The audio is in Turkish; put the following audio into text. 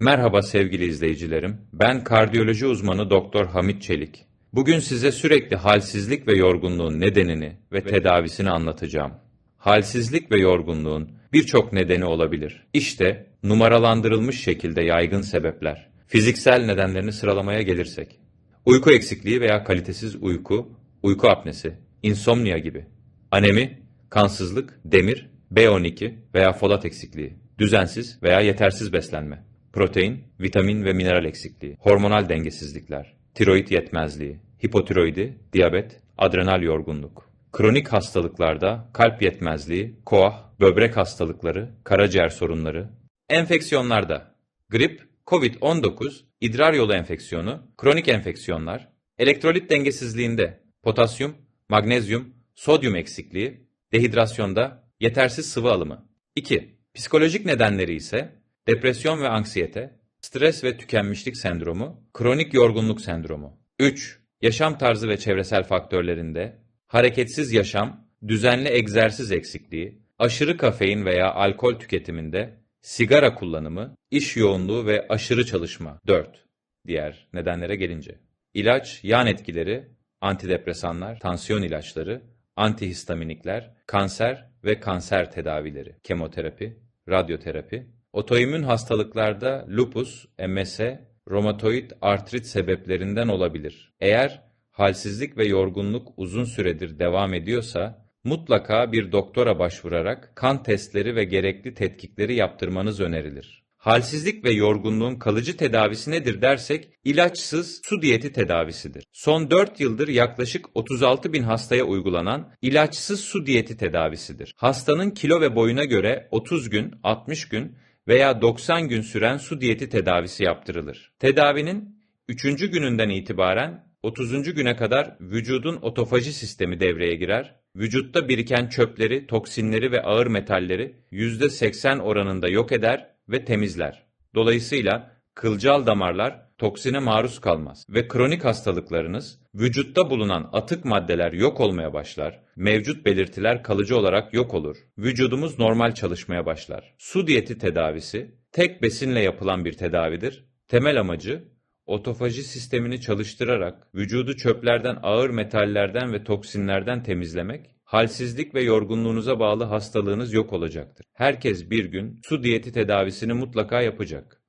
Merhaba sevgili izleyicilerim. Ben kardiyoloji uzmanı Doktor Hamit Çelik. Bugün size sürekli halsizlik ve yorgunluğun nedenini ve tedavisini anlatacağım. Halsizlik ve yorgunluğun birçok nedeni olabilir. İşte numaralandırılmış şekilde yaygın sebepler. Fiziksel nedenlerini sıralamaya gelirsek. Uyku eksikliği veya kalitesiz uyku, uyku apnesi, insomnia gibi. Anemi, kansızlık, demir, B12 veya folat eksikliği, düzensiz veya yetersiz beslenme, protein, vitamin ve mineral eksikliği, hormonal dengesizlikler, tiroid yetmezliği, hipotiroidi, diyabet, adrenal yorgunluk. Kronik hastalıklarda kalp yetmezliği, koah, böbrek hastalıkları, karaciğer sorunları, enfeksiyonlarda grip, COVID-19, idrar yolu enfeksiyonu, kronik enfeksiyonlar, elektrolit dengesizliğinde potasyum, magnezyum, sodyum eksikliği, dehidrasyonda yetersiz sıvı alımı. 2. Psikolojik nedenleri ise depresyon ve anksiyete, stres ve tükenmişlik sendromu, kronik yorgunluk sendromu. 3. Yaşam tarzı ve çevresel faktörlerinde hareketsiz yaşam, düzenli egzersiz eksikliği, aşırı kafein veya alkol tüketiminde, sigara kullanımı, iş yoğunluğu ve aşırı çalışma. 4. Diğer nedenlere gelince. İlaç, yan etkileri, antidepresanlar, tansiyon ilaçları, antihistaminikler, kanser ve kanser tedavileri, kemoterapi, radyoterapi, otoimmün hastalıklarda lupus, MS, romatoid artrit sebeplerinden olabilir. Eğer halsizlik ve yorgunluk uzun süredir devam ediyorsa, mutlaka bir doktora başvurarak kan testleri ve gerekli tetkikleri yaptırmanız önerilir. Halsizlik ve yorgunluğun kalıcı tedavisi nedir dersek, ilaçsız su diyeti tedavisidir. Son 4 yıldır yaklaşık 36 bin hastaya uygulanan ilaçsız su diyeti tedavisidir. Hastanın kilo ve boyuna göre 30 gün, 60 gün veya 90 gün süren su diyeti tedavisi yaptırılır. Tedavinin 3. gününden itibaren 30. güne kadar vücudun otofaji sistemi devreye girer. Vücutta biriken çöpleri, toksinleri ve ağır metalleri %80 oranında yok eder ve temizler. Dolayısıyla kılcal damarlar toksine maruz kalmaz ve kronik hastalıklarınız vücutta bulunan atık maddeler yok olmaya başlar, mevcut belirtiler kalıcı olarak yok olur, vücudumuz normal çalışmaya başlar. Su diyeti tedavisi tek besinle yapılan bir tedavidir. Temel amacı otofaji sistemini çalıştırarak vücudu çöplerden, ağır metallerden ve toksinlerden temizlemek halsizlik ve yorgunluğunuza bağlı hastalığınız yok olacaktır. Herkes bir gün su diyeti tedavisini mutlaka yapacak.